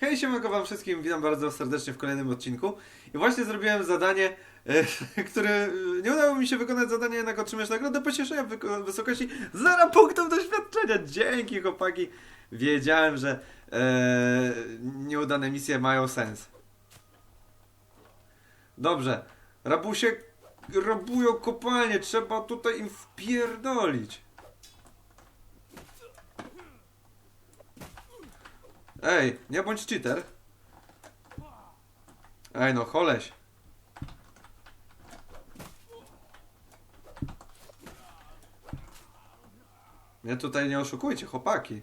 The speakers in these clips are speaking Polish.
Hej, siemanko wam wszystkim, witam bardzo serdecznie w kolejnym odcinku. I właśnie zrobiłem zadanie, e, które e, nie udało mi się wykonać zadanie, jednak otrzymać nagrodę pocieszenia w wysokości 0 punktów doświadczenia. Dzięki chłopaki. Wiedziałem, że e, nieudane misje mają sens. Dobrze, rabusie rabują kopalnię, trzeba tutaj im wpierdolić. Ej, nie bądź cheater. Ej no, choleś. Mnie tutaj nie oszukujcie, chłopaki.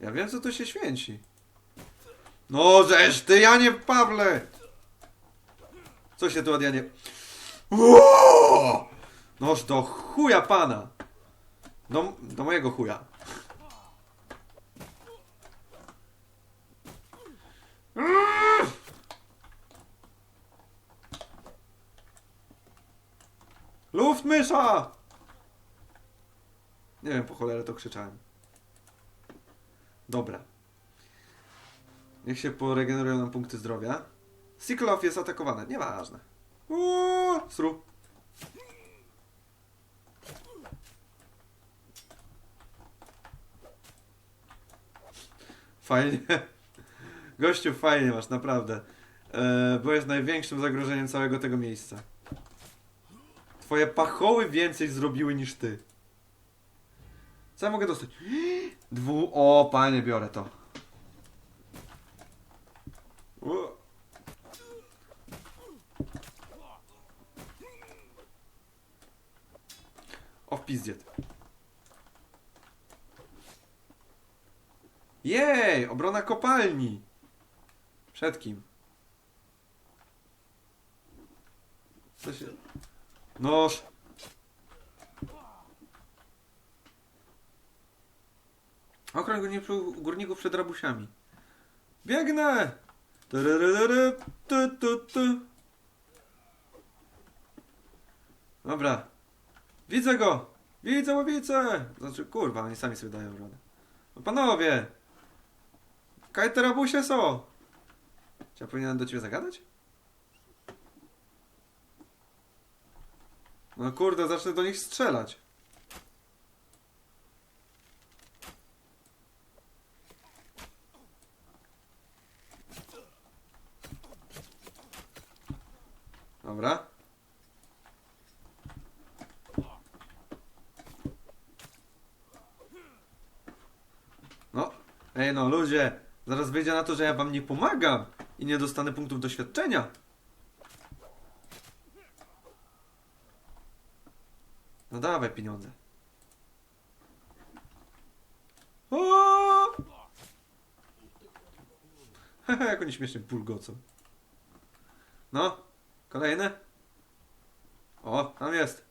Ja wiem, co tu się święci. No, żeż ty, Janie Pawle! Co się tu od Janie... Noż do chuja pana! Do, do mojego chuja. Luftmysza! Nie wiem po cholerę to krzyczałem. Dobra. Niech się poregenerują nam punkty zdrowia. Siklow jest atakowane. Nieważne. Uuu, sru. Fajnie. Gościu, fajnie masz, naprawdę. E, jest największym zagrożeniem całego tego miejsca. Twoje pachoły więcej zrobiły niż ty. Co ja mogę dostać? Dwu... O, panie, biorę to. U. O, w pizdziet. Jej! Obrona kopalni! Przed kim? Co się... Noż! Okrąg górników- przed rabusiami. Biegnę! Dobra. Widzę go! Widzę łowicę! Znaczy, kurwa, oni sami sobie dają radę. No panowie! Kaj te rabusie są! Ja powinienem do ciebie zagadać? No kurde, zacznę do nich strzelać. Dobra. No, ej no ludzie, zaraz wyjdzie na to, że ja wam nie pomagam i nie dostanę punktów doświadczenia. No dawaj pieniądze. Hehe, jak oni śmiesznie bulgocą. No, kolejne. O, tam jest.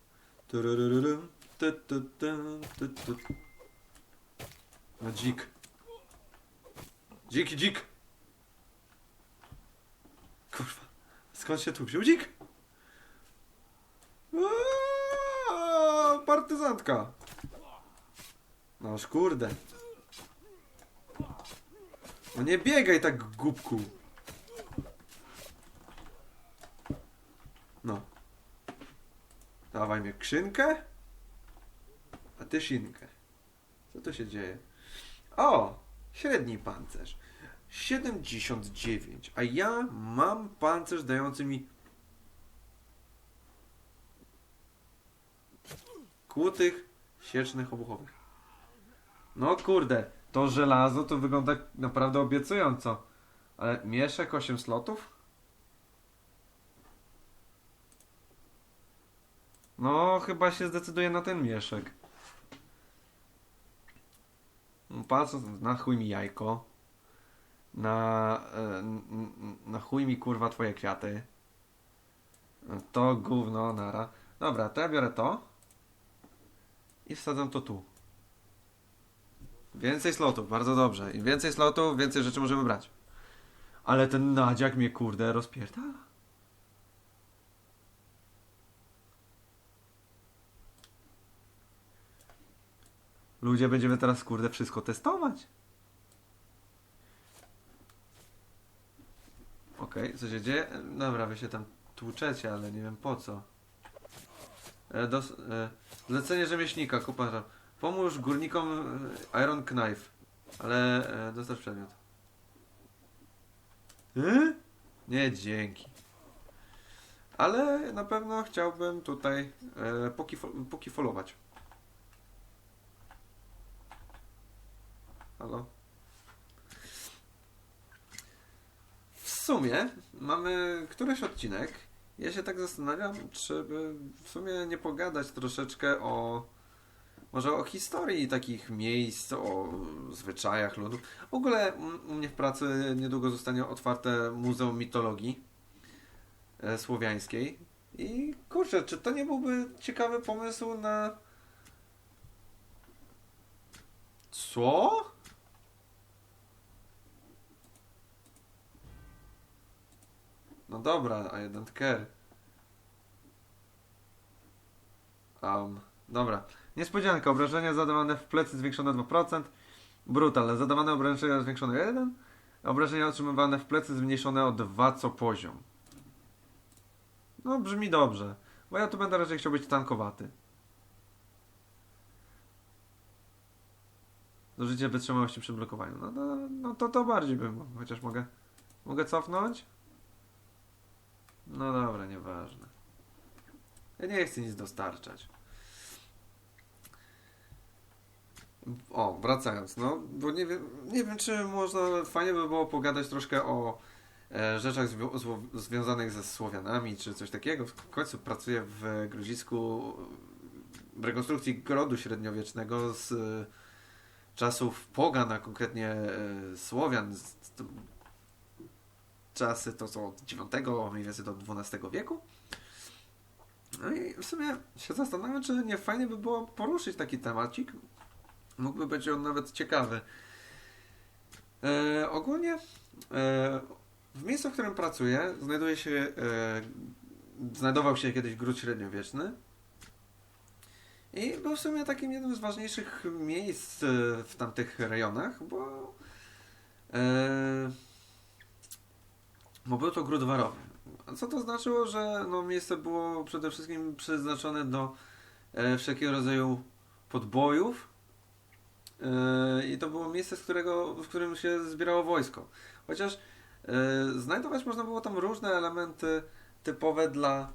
No dzik. Dziki dzik. Kurwa, skąd się tu wziął dzik? Aaaa, partyzantka. Noż kurde. No nie biegaj tak głupku. No. Dawaj mnie krzynkę. A ty szynkę. Co to się dzieje? O! Średni pancerz. 79. A ja mam pancerz dający mi kłutych siecznych obuchowych. No kurde, to żelazo to wygląda naprawdę obiecująco. Ale mieszek 8 slotów? No, chyba się zdecyduje na ten mieszek. No, Patrząc na chuj mi jajko. Na, e, na chuj mi kurwa twoje kwiaty. To gówno, nara. Dobra, to ja biorę to. I wsadzam to tu. Więcej slotów, bardzo dobrze. Im więcej slotów, więcej rzeczy możemy brać. Ale ten nadziak mnie kurde rozpierdala. Ludzie będziemy teraz kurde wszystko testować. Okej, co się dzieje? Dobra, wy się tam tłuczecie, ale nie wiem po co. E, dos, e, zlecenie rzemieślnika, kupa. Pomóż górnikom e, Iron Knife. Ale e, dostarcz przedmiot. E? Nie, dzięki. Ale na pewno chciałbym tutaj e, pokifo- pokifolować. Halo? W sumie mamy któryś odcinek. Ja się tak zastanawiam, czy by w sumie nie pogadać troszeczkę o. Może o historii takich miejsc, o zwyczajach ludów. W ogóle u- u mnie w pracy niedługo zostanie otwarte Muzeum Mitologii e, Słowiańskiej. I kurczę, czy to nie byłby ciekawy pomysł na. Co? No dobra, I don't care. Um, dobra. Niespodzianka, obrażenia zadawane w plecy zwiększone 2%. Brutalne, zadawane obrażenia zwiększone o 1. Obrażenia otrzymywane w plecy zmniejszone o 2 co poziom. No brzmi dobrze, bo ja tu będę raczej chciał być tankowaty. Zużycie wytrzymałości przy blokowaniu. No, no, no to to bardziej bym, chociaż mogę. Mogę cofnąć? No dobra, nieważne. Ja nie chcę nic dostarczać. O, wracając, no, bo nie wiem, nie wiem czy można, fajnie by było pogadać troszkę o e, rzeczach zwo- związanych ze Słowianami, czy coś takiego. W końcu pracuję w Grodzisku w rekonstrukcji grodu średniowiecznego z e, czasów Pogan, a konkretnie e, Słowian, z, czasy to są od IX, mniej więcej do XII wieku. No i w sumie się zastanawiam, czy nie fajnie by było poruszyć taki temacik. Mógłby być on nawet ciekawy. E, ogólnie e, w miejscu, w którym pracuję, znajduje się, e, znajdował się kiedyś gród średniowieczny. I był w sumie takim jednym z ważniejszych miejsc e, w tamtych rejonach, bo e, bo był to gród warowy. Co to znaczyło, że no, miejsce było przede wszystkim przeznaczone do e, wszelkiego rodzaju podbojów e, i to było miejsce, z którego, w którym się zbierało wojsko. Chociaż e, znajdować można było tam różne elementy typowe dla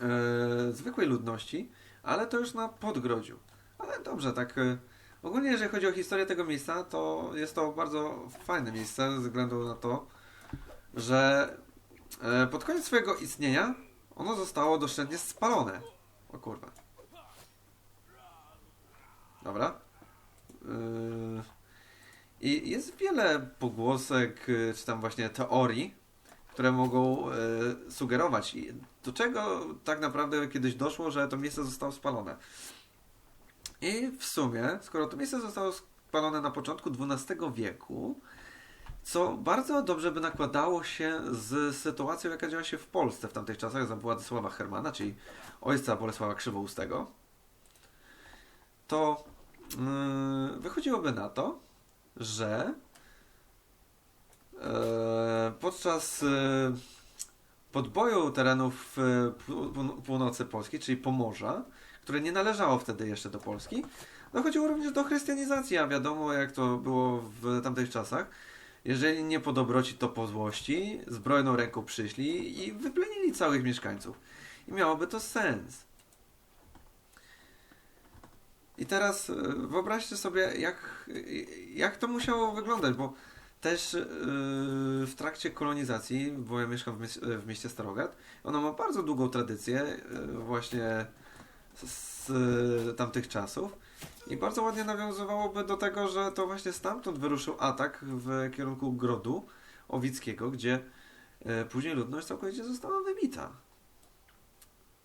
e, zwykłej ludności, ale to już na Podgrodziu. Ale dobrze, tak e, ogólnie jeżeli chodzi o historię tego miejsca, to jest to bardzo fajne miejsce ze względu na to, że e, pod koniec swojego istnienia ono zostało doszczętnie spalone. O kurwa. Dobra. Yy, I jest wiele pogłosek, y, czy tam właśnie teorii, które mogą sugerować, do czego tak naprawdę kiedyś doszło, że to miejsce zostało spalone. I w sumie, skoro to miejsce zostało spalone na początku XII wieku, co bardzo dobrze by nakładało się z sytuacją, jaka działa się w Polsce w tamtych czasach za Władysława Hermana, czyli ojca Bolesława Krzywoustego, to yy, wychodziłoby na to, że e, podczas e, podboju terenów pół- północy Polski, czyli Pomorza, które nie należało wtedy jeszcze do Polski, dochodziło również do chrystianizacji, a wiadomo jak to było w tamtych czasach. Jeżeli nie po dobroci, to po złości, zbrojną ręką przyszli i wyplenili całych mieszkańców. I miałoby to sens. I teraz e, wyobraźcie sobie, jak, jak to musiało wyglądać, bo też e, w trakcie kolonizacji, bo ja mieszkam w, w mieście Starogard, ono ma bardzo długą tradycję e, właśnie z, z tamtych czasów i bardzo ładnie nawiązywałoby do tego, że to właśnie stamtąd wyruszył atak w kierunku Grodu Owickiego, gdzie e, później ludność całkowicie została wybita.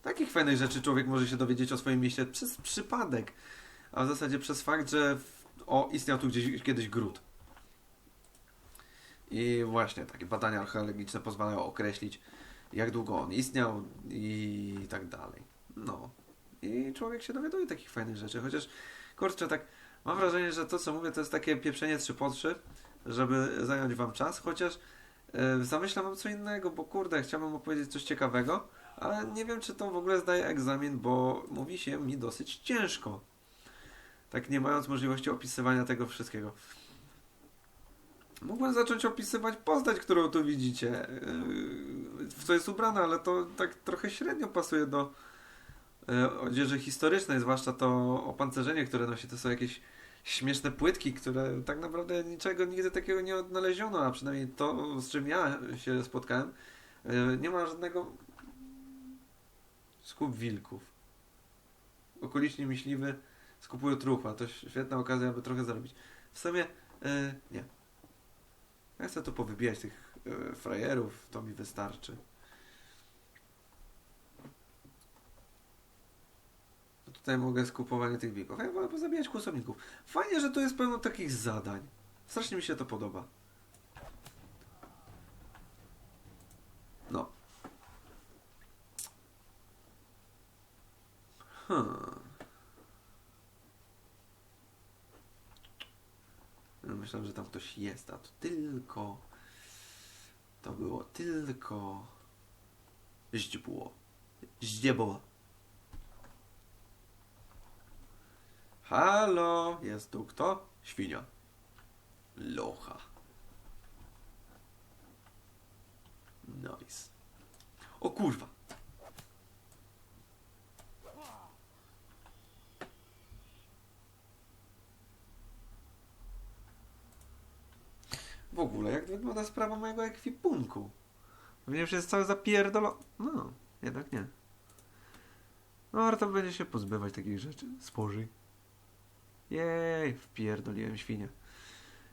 Takich fajnych rzeczy człowiek może się dowiedzieć o swoim mieście przez przypadek, a w zasadzie przez fakt, że o, istniał tu gdzieś kiedyś gród. I właśnie takie badania archeologiczne pozwalają określić, jak długo on istniał i tak dalej. No. I człowiek się dowiaduje takich fajnych rzeczy, chociaż kurczę, tak mam wrażenie, że to co mówię to jest takie pieprzenie trzy po trzy, żeby zająć wam czas, chociaż E, Zamyślam mam co innego, bo kurde, chciałbym opowiedzieć coś ciekawego, ale nie wiem, czy to w ogóle zdaje egzamin, bo mówi się mi dosyć ciężko. Tak nie mając możliwości opisywania tego wszystkiego. Mógłbym zacząć opisywać postać, którą tu widzicie. Yy, W co jest ubrana, ale to tak trochę średnio pasuje do yy, odzieży historycznej, zwłaszcza to opancerzenie, które nosi. To są jakieś śmieszne płytki, które tak naprawdę niczego nigdy takiego nie odnaleziono, a przynajmniej to, z czym ja się spotkałem, yy, nie ma żadnego skup wilków. Okoliczni myśliwy skupują truchła. To świetna okazja, aby trochę zarobić. W sumie yy, nie. Ja chcę tu powybijać tych frajerów, to mi wystarczy. Tutaj mogę skupowanie tych wilków. A ja wolę pozabijać kłusowników. Fajnie, że tu jest pełno takich zadań. Strasznie mi się to podoba. No. Hmm. Myślałem, że tam ktoś jest, a to tylko. To było tylko. Źdźbło. Ździebło. Halo, jest tu kto? Świnia. Locha. Nice. O kurwa. W ogóle, jak wygląda sprawa mojego ekwipunku? Pewnie już jest cały zapierdolo... No, jednak nie. No, warto będzie się pozbywać takich rzeczy. Spożyj. Jej, wpierdoliłem świnię.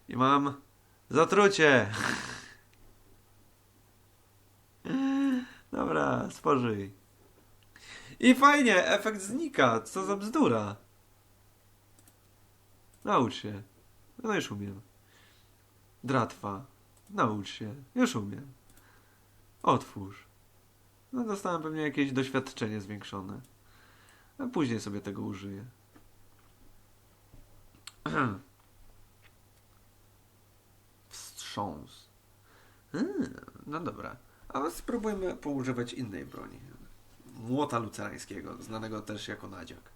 I mam zatrucie. Dobra, spożyj. I fajnie, efekt znika. Co za bzdura. Naucz się. No już umiem. Dratwa. Naucz się. Już umiem. Otwórz. No dostałem pewnie jakieś doświadczenie zwiększone. A później sobie tego użyję. Wstrząs. Hmm, no dobra. A spróbujmy poużywać innej broni. Młota lucerańskiego, znanego też jako nadziak.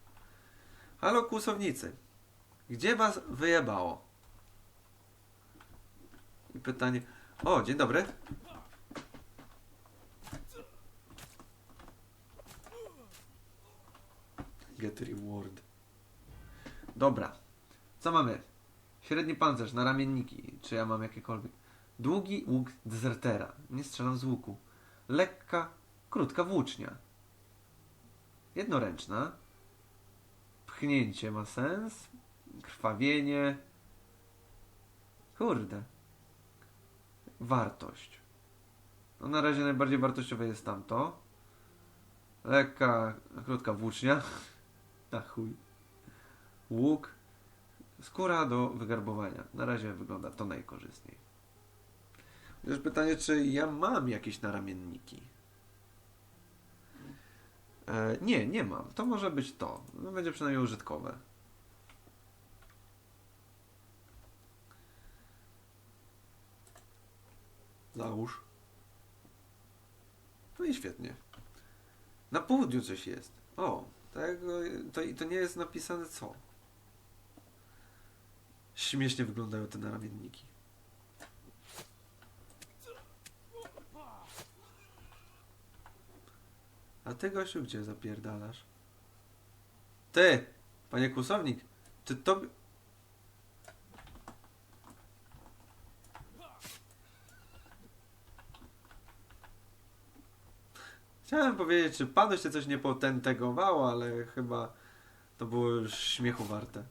Halo kłusownicy. Gdzie was wyjebało? I pytanie. O, dzień dobry. Get reward. Dobra. Co mamy? Średni pancerz na ramienniki. Czy ja mam jakiekolwiek? Długi łuk dezertera. Nie strzelam z łuku. Lekka, krótka włócznia. Jednoręczna. Pchnięcie ma sens. Krwawienie. Kurde. Wartość. No na razie najbardziej wartościowe jest tamto. Lekka, krótka włócznia. Na chuj. Łuk. Skóra do wygarbowania. Na razie wygląda to najkorzystniej. Już pytanie, czy ja mam jakieś naramienniki? E, nie, nie mam. To może być to. No, będzie przynajmniej użytkowe. Załóż. No i świetnie. Na południu coś jest. O, tego, to, to nie jest napisane co. Śmiesznie wyglądają te naramienniki. A ty, gościu, gdzie zapierdalasz? Ty, panie kłusownik, czy to... Chciałem powiedzieć, czy panu się coś nie potentegowało, ale chyba to było już śmiechu warte.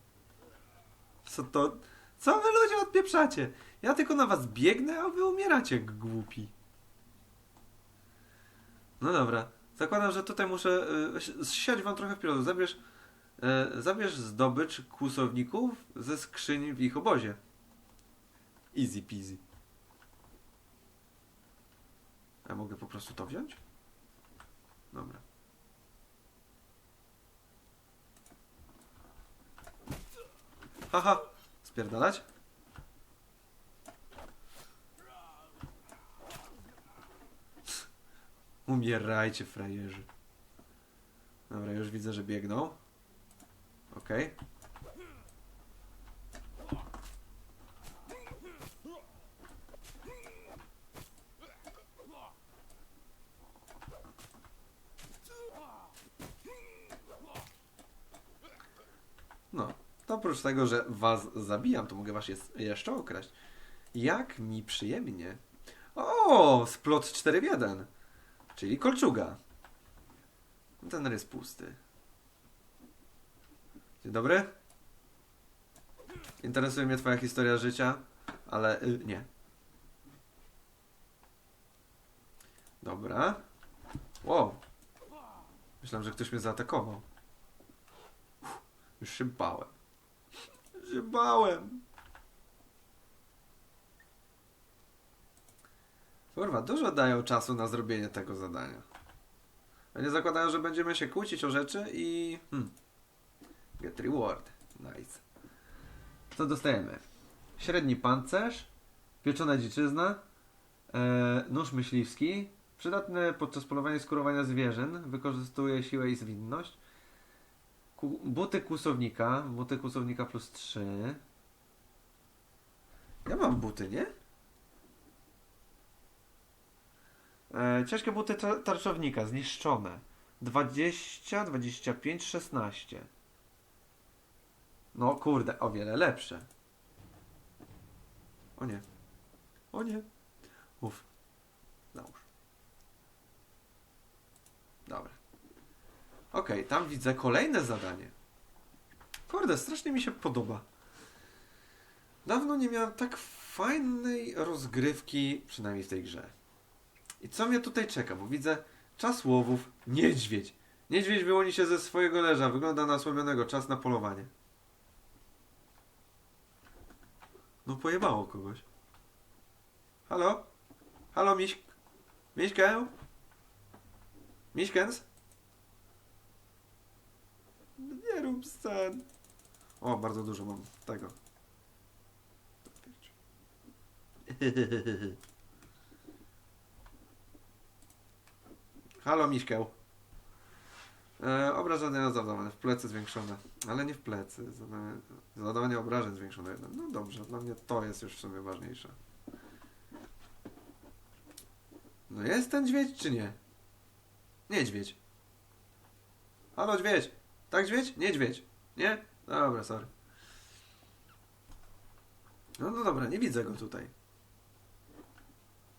Co to? Co wy ludzie odpieprzacie? Ja tylko na was biegnę, a wy umieracie głupi. No dobra. Zakładam, że tutaj muszę y, siać wam trochę w pilotu. Zabierz, y, zabierz zdobycz kłusowników ze skrzyni w ich obozie. Easy peasy. A mogę po prostu to wziąć? Dobra. Haha, spierdalać? Umierajcie, frajerzy. Dobra, już widzę, że biegną. Okej. Okay. To oprócz tego, że was zabijam, to mogę was jeszcze okraść. Jak mi przyjemnie. O, splot 4 w 1. Czyli kolczuga. Ten rys pusty. Dzień dobry. Interesuje mnie twoja historia życia, ale y, nie. Dobra. Wow. Myślałem, że ktoś mnie zaatakował. Uff, już się bałem. Się bałem. Kurwa, dużo dają czasu na zrobienie tego zadania. Oni zakładają, że będziemy się kłócić o rzeczy i... Hmm. Get reward. Nice. Co dostajemy? Średni pancerz, pieczona dziczyzna, e, nóż myśliwski, przydatny podczas polowania i skurowania zwierzyn, wykorzystuje siłę i zwinność, buty kłusownika, buty kłusownika plus 3. Ja mam buty, nie? E, ciężkie buty tar- tarczownika, zniszczone. 20, 25, 16. No kurde, o wiele lepsze. O nie. O nie. Uf. Załóż. Dobra. Okej, tam widzę kolejne zadanie. Kurde, strasznie mi się podoba. Dawno nie miałem tak fajnej rozgrywki, przynajmniej w tej grze. I co mnie tutaj czeka? Bo widzę czas łowów, niedźwiedź. Niedźwiedź wyłoni się ze swojego leża, wygląda na osłabionego, czas na polowanie. No pojebało kogoś. Halo? Halo, Miś... Miśkę? Miśkens? Nie rób scen. O, bardzo dużo mam tego. Halo, Miśkę. E, obrażenia zadawane, w plecy zwiększone. Ale nie w plecy. Zadawanie, zadawanie obrażeń zwiększone. No dobrze, dla mnie to jest już w sumie ważniejsze. No jest ten dźwiedź, czy nie? Niedźwiedź. Halo, dźwiedź. Tak, dźwiedź? Niedźwiedź. Nie? Dobra, sorry. No, no dobra, nie widzę go tutaj.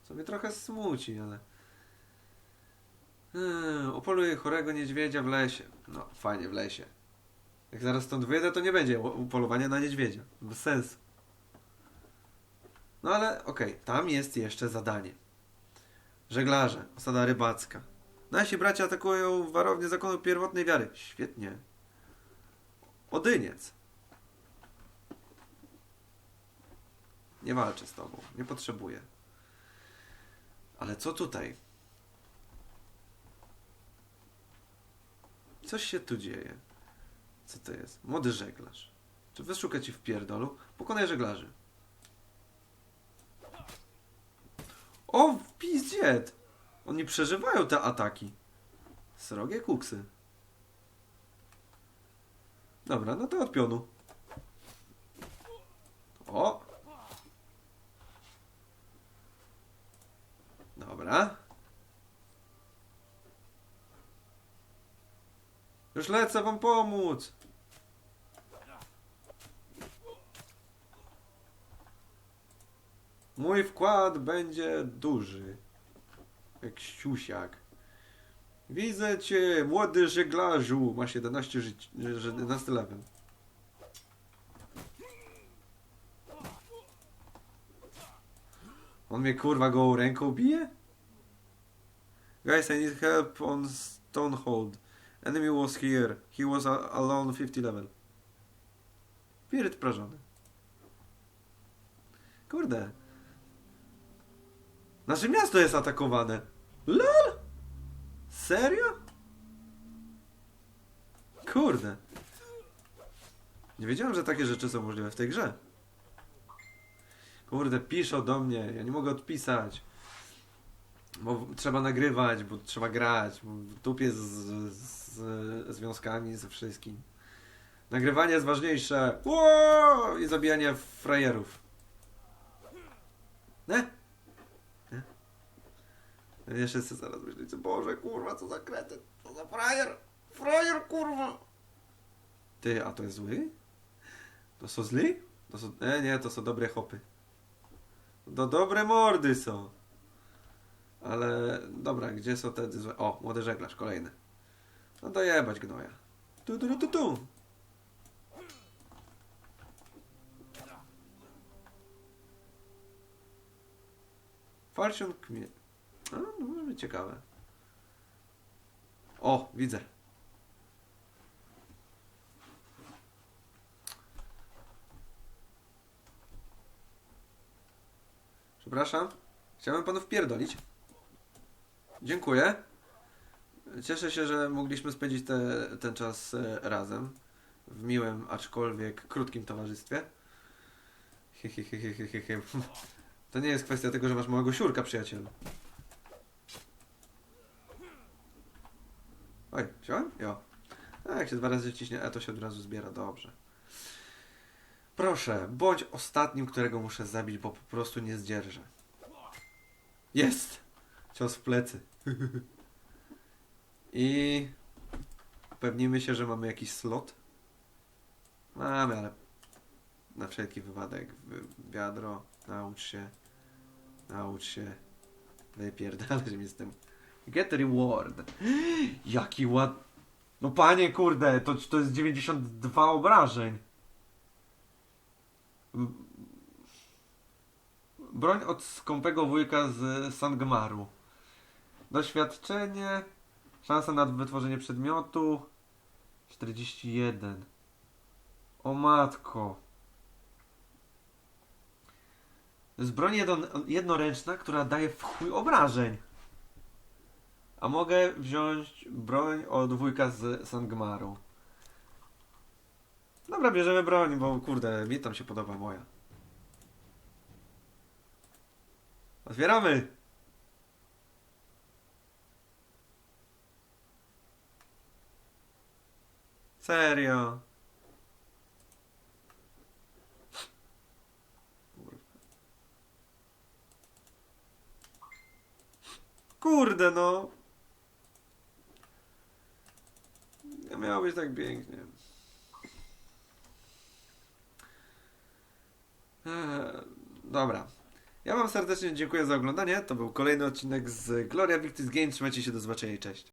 Co mnie trochę smuci, ale... Hmm, upoluję chorego niedźwiedzia w lesie. No, fajnie, w lesie. Jak zaraz stąd wyjdę, to nie będzie upolowania na niedźwiedzia. Bez sensu. No ale okej, tam jest jeszcze zadanie. Żeglarze, osada rybacka. Nasi bracia atakują warownię zakonu pierwotnej wiary. Świetnie. Odyniec. Nie walczę z tobą. Nie potrzebuję. Ale co tutaj? Coś się tu dzieje. Co to jest? Młody żeglarz. Czy wyszuka ci w pierdolu? Pokonaj żeglarzy. O, w pizdziet! Oni przeżywają te ataki. Srogie kuksy. Dobra, no to od pionu. O! Dobra. Już lecę wam pomóc. Mój wkład będzie duży. Jak siusiak. Widzę cię, młody żeglarzu. Masz 11 żyć, 11 level. On mnie kurwa gołą ręką bije? Guys, I need help on Stonehold. Enemy was here. He was alone 50 level. Piryt prażony. Kurde. Nasze miasto jest atakowane. LOL! Serio? Kurde. Nie wiedziałem, że takie rzeczy są możliwe w tej grze. Kurde, piszą do mnie. Ja nie mogę odpisać. Bo trzeba nagrywać, bo trzeba grać, bo w dupie z, z, z związkami, ze wszystkim. Nagrywanie jest ważniejsze. Ło! I zabijanie frajerów. Nie? Jeszcze sobie zaraz myślicie, Boże, kurwa, co za kretyn, co za frajer, frajer, kurwa. Ty, a to jest zły? To są zli? To są, e, nie, to są dobre hopy. To dobre mordy są. Ale dobra, gdzie są te złe? O, młody żeglarz, kolejny. No dojebać gnoja. Tu, tu, tu, tu. Fortune kmie... A, no może ciekawe. O, widzę. Przepraszam. Chciałem panu wpierdolić. Dziękuję. Cieszę się, że mogliśmy spędzić te, ten czas e, razem. W miłym, aczkolwiek krótkim towarzystwie. Hi, hi, hi, hi, hi, hi. To nie jest kwestia tego, że masz małego siurka, przyjacielu. Oj, wziąłem? Jo. A jak się dwa razy wciśnie E, to się od razu zbiera. Dobrze. Proszę, bądź ostatnim, którego muszę zabić, bo po prostu nie zdzierżę. Jest! Cios w plecy. I upewnimy się, że mamy jakiś slot. Mamy, ale na wszelki wypadek wi- wiadro, naucz się, naucz się, wypierdalać mi z tym. Get reward. Jaki ład... No panie, kurde, to, to jest 92 obrażeń. Broń od skąpego wujka z Sangmaru. Doświadczenie. Szansa na wytworzenie przedmiotu. 41. O matko. To jest broń jedno, jednoręczna, która daje w chuj obrażeń. A mogę wziąć broń od wujka z Sangmaru. Dobra, bierzemy broń, bo kurde, mi tam się podoba moja. Otwieramy! Serio? Kurde no! Nie miało być tak pięknie. Eee, dobra. Ja wam serdecznie dziękuję za oglądanie. To był kolejny odcinek z Gloria Victis Game. Trzymajcie się, do zobaczenia i cześć.